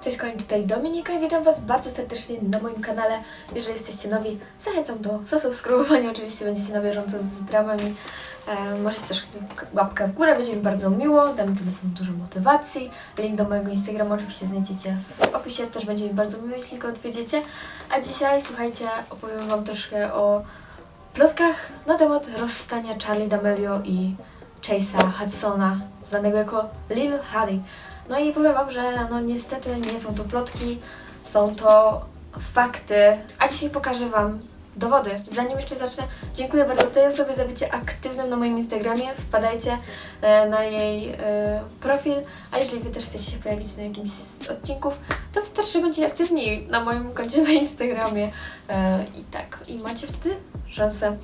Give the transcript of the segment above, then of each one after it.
Cześć kochani, tutaj Dominika i witam Was bardzo serdecznie na moim kanale. Jeżeli jesteście nowi, zachęcam do zasubskrybowania. Oczywiście będziecie na bieżąco z dramami. E, możecie też łapkę w górę, będzie mi bardzo miło. Dam to dużo motywacji. Link do mojego Instagrama oczywiście znajdziecie w opisie. Też będzie mi bardzo miło, jeśli go odwiedziecie. A dzisiaj, słuchajcie, opowiem Wam troszkę o plotkach na temat rozstania Charlie D'Amelio i Chase'a Hudsona, znanego jako Lil Harry. No i powiem Wam, że no niestety nie są to plotki, są to fakty, a dzisiaj pokażę Wam dowody. Zanim jeszcze zacznę, dziękuję bardzo tej osobie za bycie aktywnym na moim Instagramie. Wpadajcie e, na jej e, profil, a jeżeli Wy też chcecie się pojawić na jakimś z odcinków, to wystarczy, będziecie aktywni na moim koncie na Instagramie e, i tak, i macie wtedy szansę.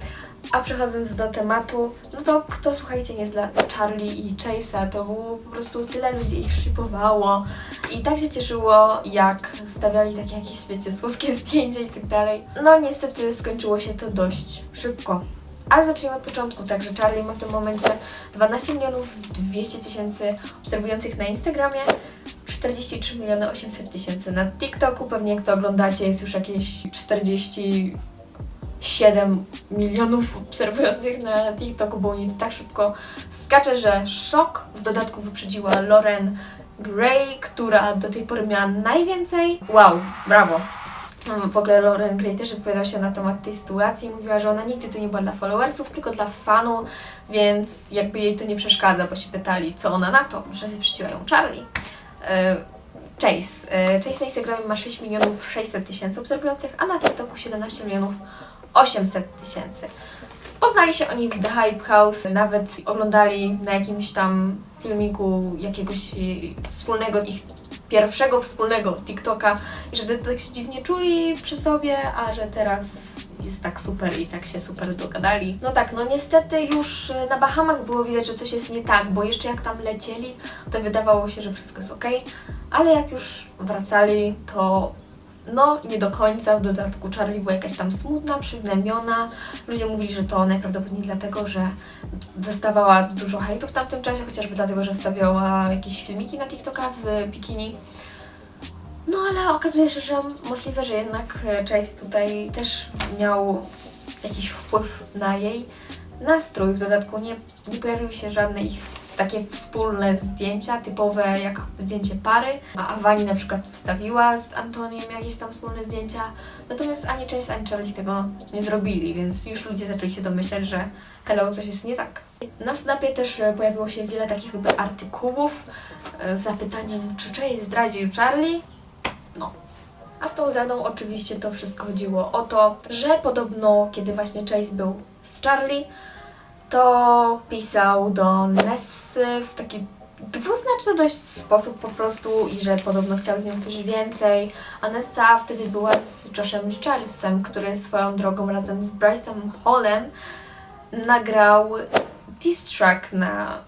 A przechodząc do tematu, no to kto słuchajcie nie zna Charlie i Chase'a, to było po prostu tyle ludzi ich shipowało i tak się cieszyło, jak wstawiali takie jakieś, wiecie, słodkie zdjęcia i tak dalej. No niestety skończyło się to dość szybko. Ale zacznijmy od początku. Także Charlie ma w tym momencie 12 milionów 200 tysięcy obserwujących na Instagramie, 43 miliony 800 tysięcy na TikToku. Pewnie jak to oglądacie jest już jakieś 40 7 milionów obserwujących na TikToku, bo oni tak szybko skacze, że szok. W dodatku wyprzedziła Lauren Gray, która do tej pory miała najwięcej. Wow, brawo. No, W ogóle Lauren Gray też wypowiadała się na temat tej sytuacji. Mówiła, że ona nigdy tu nie była dla followersów, tylko dla fanu, więc jakby jej to nie przeszkadza, bo się pytali, co ona na to, że wyprzedziła ją Charlie. E, Chase. E, Chase na Instagramie ma 6 milionów 600 tysięcy obserwujących, a na TikToku 17 milionów 800 tysięcy. Poznali się oni w The Hype House, nawet oglądali na jakimś tam filmiku jakiegoś e, wspólnego ich pierwszego wspólnego TikToka i że tak się dziwnie czuli przy sobie, a że teraz jest tak super i tak się super dogadali. No tak, no niestety już e, na Bahamach było widać, że coś jest nie tak, bo jeszcze jak tam lecieli, to wydawało się, że wszystko jest ok, ale jak już wracali, to no, nie do końca. W dodatku Charlie była jakaś tam smutna, przygnębiona. Ludzie mówili, że to najprawdopodobniej dlatego, że dostawała dużo hejtu w tamtym czasie, chociażby dlatego, że wstawiała jakieś filmiki na TikToka w bikini. No ale okazuje się, że możliwe, że jednak e, Chase tutaj też miał jakiś wpływ na jej nastrój. W dodatku nie, nie pojawiły się żadne ich takie wspólne zdjęcia, typowe jak zdjęcie pary. A Awani na przykład wstawiła z Antoniem jakieś tam wspólne zdjęcia. Natomiast ani Chase, ani Charlie tego nie zrobili, więc już ludzie zaczęli się domyślać, że hello, coś jest nie tak. Na Snapie też e, pojawiło się wiele takich jakby artykułów e, z zapytaniem, czy Chase zdradził Charlie? No. A z tą zdradą oczywiście to wszystko chodziło o to, że podobno, kiedy właśnie Chase był z Charlie, to pisał do Nessy w taki dwuznaczny dość sposób po prostu i że podobno chciał z nią coś więcej, a Nessa wtedy była z Joshem Richardsem, który swoją drogą razem z Bryce'em Hallem nagrał diss track na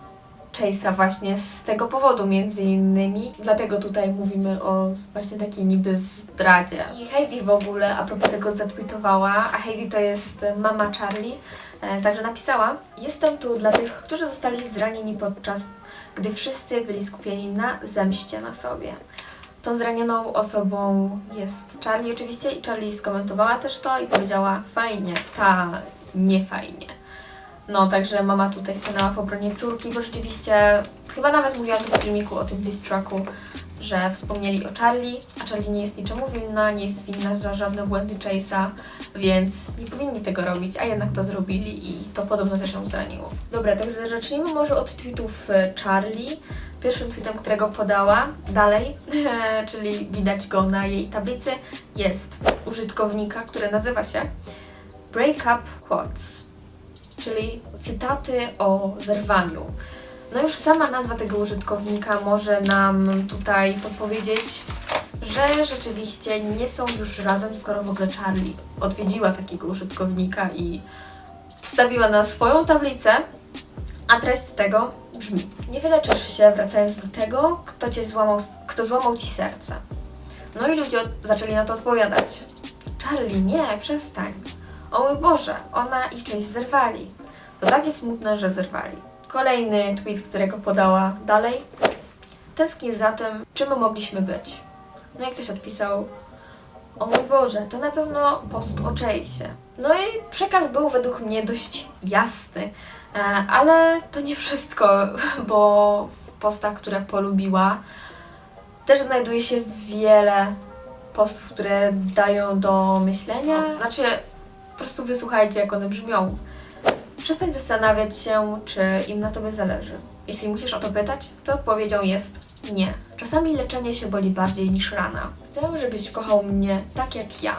Chase'a właśnie z tego powodu między innymi. Dlatego tutaj mówimy o właśnie takiej niby zdradzie. I Heidi w ogóle a propos tego zatweetowała, a Heidi to jest mama Charlie, także napisała Jestem tu dla tych, którzy zostali zranieni podczas gdy wszyscy byli skupieni na zemście na sobie. Tą zranioną osobą jest Charlie oczywiście i Charlie skomentowała też to i powiedziała fajnie, ta nie fajnie. No, także mama tutaj stanęła w obronie córki, bo rzeczywiście chyba nawet mówiłam tu w filmiku o tym diss tracku, że wspomnieli o Charlie, a Charlie nie jest niczemu winna, nie jest winna za żadne błędy Chase'a, więc nie powinni tego robić, a jednak to zrobili i to podobno też ją zraniło. Dobra, tak zacznijmy może od tweetów e, Charlie. Pierwszym tweetem, którego podała dalej, czyli widać go na jej tablicy, jest użytkownika, który nazywa się Breakup Quotes czyli cytaty o zerwaniu. No już sama nazwa tego użytkownika może nam tutaj podpowiedzieć, że rzeczywiście nie są już razem, skoro w ogóle Charlie odwiedziła takiego użytkownika i wstawiła na swoją tablicę, a treść tego brzmi Niewiele ciesz się wracając do tego, kto cię złamał, kto złamał ci serce. No i ludzie zaczęli na to odpowiadać. Charlie, nie, przestań. O mój Boże, ona i Chase zerwali. To takie smutne, że zerwali. Kolejny tweet, którego podała dalej. Tęsknię za tym, czym mogliśmy być. No i ktoś odpisał, o mój Boże, to na pewno post o Chase'ie. No i przekaz był według mnie dość jasny, e, ale to nie wszystko, bo w postach, które polubiła, też znajduje się wiele postów, które dają do myślenia. Znaczy, po prostu wysłuchajcie, jak one brzmią. Przestań zastanawiać się, czy im na tobie zależy. Jeśli musisz o to pytać, to odpowiedzią jest nie. Czasami leczenie się boli bardziej niż rana. Chcę, żebyś kochał mnie tak jak ja.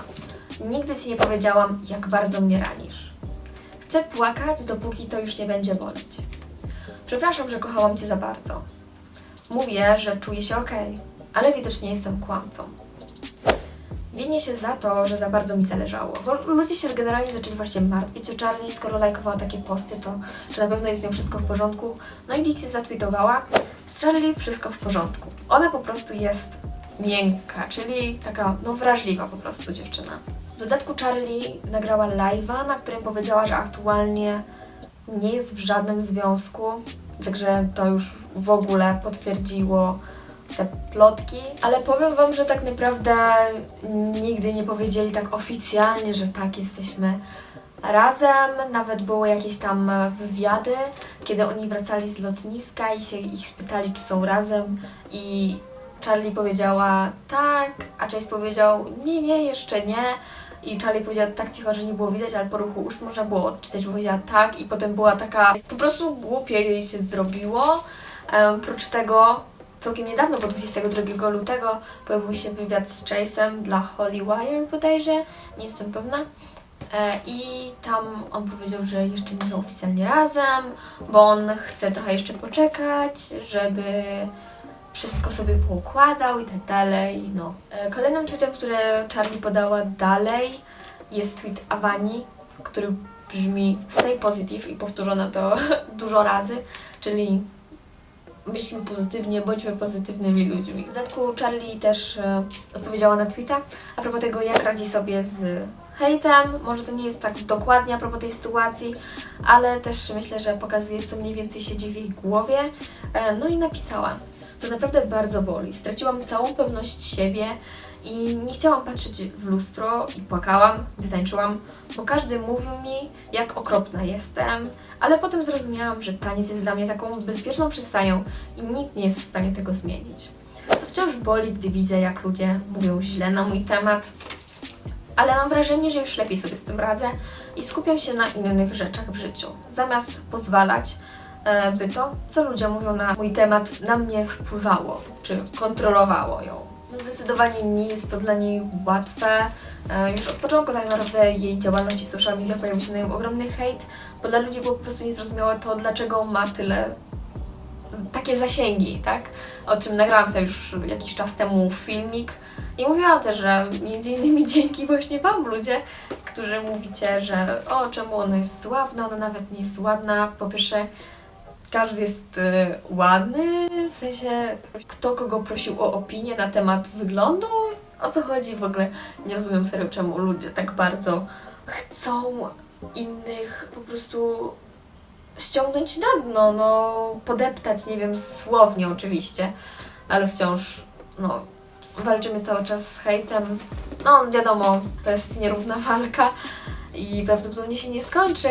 Nigdy ci nie powiedziałam, jak bardzo mnie ranisz. Chcę płakać, dopóki to już nie będzie boleć. Przepraszam, że kochałam cię za bardzo. Mówię, że czuję się okej, ale widocznie jestem kłamcą. Winię się za to, że za bardzo mi zależało, bo ludzie się generalnie zaczęli właśnie martwić o Charlie, skoro lajkowała takie posty, to czy na pewno jest z nią wszystko w porządku. No i Dixie zatweetowała, z Charlie wszystko w porządku. Ona po prostu jest miękka, czyli taka, no wrażliwa po prostu dziewczyna. W dodatku Charlie nagrała live'a, na którym powiedziała, że aktualnie nie jest w żadnym związku, także to już w ogóle potwierdziło te plotki, ale powiem Wam, że tak naprawdę nigdy nie powiedzieli tak oficjalnie, że tak, jesteśmy razem. Nawet były jakieś tam wywiady, kiedy oni wracali z lotniska i się ich spytali, czy są razem i Charlie powiedziała tak, a Chase powiedział nie, nie, jeszcze nie. I Charlie powiedziała tak cicho, że nie było widać, ale po ruchu ust można było odczytać, że powiedziała tak i potem była taka, po prostu głupie jej się zrobiło. Um, prócz tego całkiem niedawno, bo 22 lutego pojawił się wywiad z Chase'em dla Holy Wire bodajże, nie jestem pewna. E, I tam on powiedział, że jeszcze nie są oficjalnie razem, bo on chce trochę jeszcze poczekać, żeby wszystko sobie poukładał i tak dalej. No. E, Kolejnym tweetem, który Charlie podała dalej, jest tweet Awani, który brzmi stay positive i powtórzono to dużo razy, czyli myślmy pozytywnie, bądźmy pozytywnymi ludźmi. W dodatku Charlie też e, odpowiedziała na tweeta a propos tego, jak radzi sobie z hejtem. Może to nie jest tak dokładnie a propos tej sytuacji, ale też myślę, że pokazuje, co mniej więcej siedzi w jej głowie. E, no i napisała. To naprawdę bardzo boli. Straciłam całą pewność siebie i nie chciałam patrzeć w lustro i płakałam, gdy tańczyłam, bo każdy mówił mi, jak okropna jestem, ale potem zrozumiałam, że taniec jest dla mnie taką bezpieczną przystanią i nikt nie jest w stanie tego zmienić. To wciąż boli, gdy widzę, jak ludzie mówią źle na mój temat, ale mam wrażenie, że już lepiej sobie z tym radzę i skupiam się na innych rzeczach w życiu, zamiast pozwalać, e, by to, co ludzie mówią na mój temat, na mnie wpływało, czy kontrolowało ją. No zdecydowanie nie jest to dla niej łatwe. E, Już od początku tak naprawdę jej działalności w social media pojawił się na nią ogromny hejt, bo dla ludzi było po prostu niezrozumiałe to, dlaczego ma tyle takie zasięgi, tak? O czym nagrałam też już jakiś czas temu filmik i mówiłam też, że między innymi dzięki właśnie Wam ludzie, którzy mówicie, że o, czemu ona jest sławna, ona nawet nie jest ładna. Po pierwsze, każdy jest y, ładny, w sensie kto kogo prosił o opinię na temat wyglądu, o co chodzi w ogóle. Nie rozumiem serio, czemu ludzie tak bardzo chcą innych po prostu ściągnąć na dno, no podeptać, nie wiem, słownie oczywiście, ale wciąż, no, walczymy cały czas z hejtem. No, wiadomo, to jest nierówna walka i prawdopodobnie się nie skończy.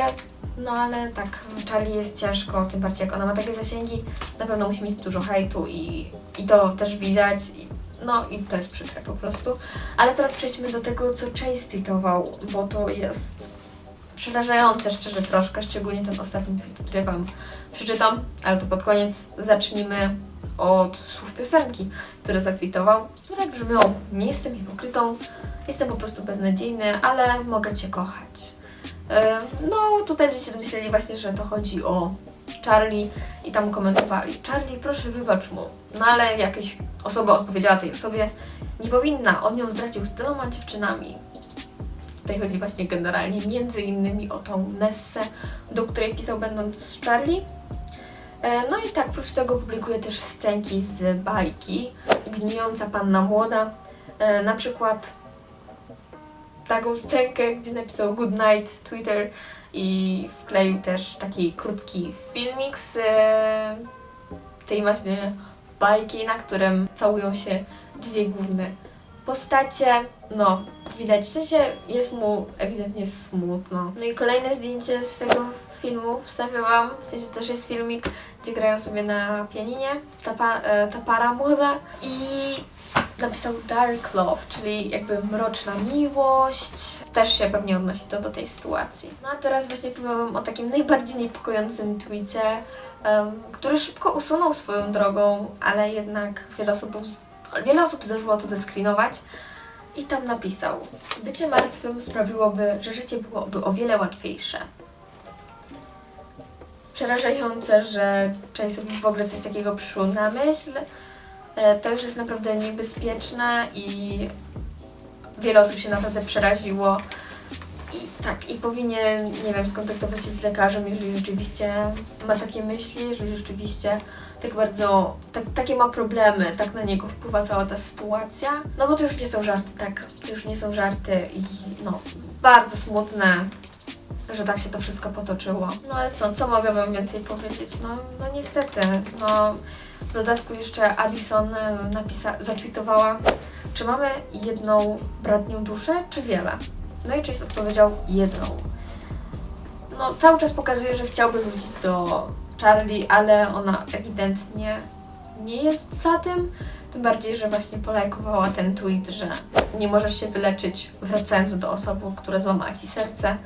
No ale tak, Charlie jest ciężko, tym bardziej jak ona ma takie zasięgi, na pewno musi mieć dużo hejtu i, i to też widać. I, no i to jest przykre po prostu. Ale teraz przejdźmy do tego, co Chase tweetował, bo to jest przerażające szczerze troszkę, szczególnie ten ostatni tweet, który Wam przeczytam, ale to pod koniec zacznijmy od słów piosenki, które zatweetował, które brzmią Nie jestem hipokrytą, jestem po prostu beznadziejny, ale mogę Cię kochać. E, No, tutaj ludzie się domyśleli właśnie, że to chodzi o Charlie i tam komentowali Charlie, proszę wybacz mu. No ale jakaś osoba odpowiedziała tej osobie, nie powinna, on ją zdradził z tyloma dziewczynami. Tutaj chodzi właśnie generalnie między innymi o tą Nessę, do której pisał będąc z Charlie. E, No i tak, prócz tego publikuje też scenki z bajki Gnijąca Panna Młoda. E, Na przykład taką scenkę, gdzie napisał Good Night Twitter i wkleił też taki krótki filmik z e, tej właśnie bajki, na którym całują się dwie główne Postacie, no, widać, w sensie jest mu ewidentnie smutno. No i kolejne zdjęcie z tego filmu wstawiałam, w sensie też jest filmik, gdzie grają sobie na pianinie, ta, pa, e, ta para młoda. I napisał Dark Love, czyli jakby mroczna miłość. Też się pewnie odnosi to do tej sytuacji. No a teraz właśnie powiem o takim najbardziej niepokojącym tweetie, em, który szybko usunął swoją drogą, ale jednak wiele osób, wiele osób zdążyło to zeskrinować. I tam napisał: Bycie martwym sprawiłoby, że życie byłoby o wiele łatwiejsze. Przerażające, że część sobie w ogóle coś takiego przyszło na myśl. E, To już jest naprawdę niebezpieczne i wiele osób się naprawdę przeraziło. I tak, i powinien, nie wiem, skontaktować się z lekarzem, jeżeli rzeczywiście ma takie myśli, jeżeli rzeczywiście tak bardzo, tak, takie ma problemy, tak na niego wpływa cała ta sytuacja. No bo to już nie są żarty, tak, to już nie są żarty i no, bardzo smutne, że tak się to wszystko potoczyło. No ale co, co mogę wam więcej powiedzieć? No, no niestety, no w dodatku jeszcze Addison e, napisa- zatweetowała, czy mamy jedną bratnią duszę, czy wiele? No i Chase odpowiedział jedną. No cały czas pokazuje, że chciałby wrócić do Charlie, ale ona ewidentnie nie jest za tym. Tym bardziej, że właśnie polajkowała ten tweet, że nie możesz się wyleczyć wracając do osoby, która złamała ci serce.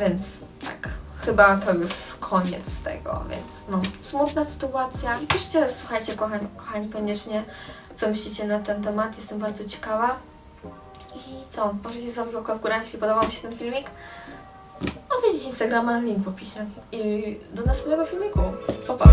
Więc tak, chyba to już koniec tego, więc no, smutna sytuacja. I piszcie, słuchajcie, kochani, kochani, koniecznie, co myślicie na ten temat, jestem bardzo ciekawa. I co, możecie zrobić łapkę w górę, jeśli podobał mi się ten filmik. Odwiedzić Instagrama, link w opisie. I do następnego filmiku. Pa, pa.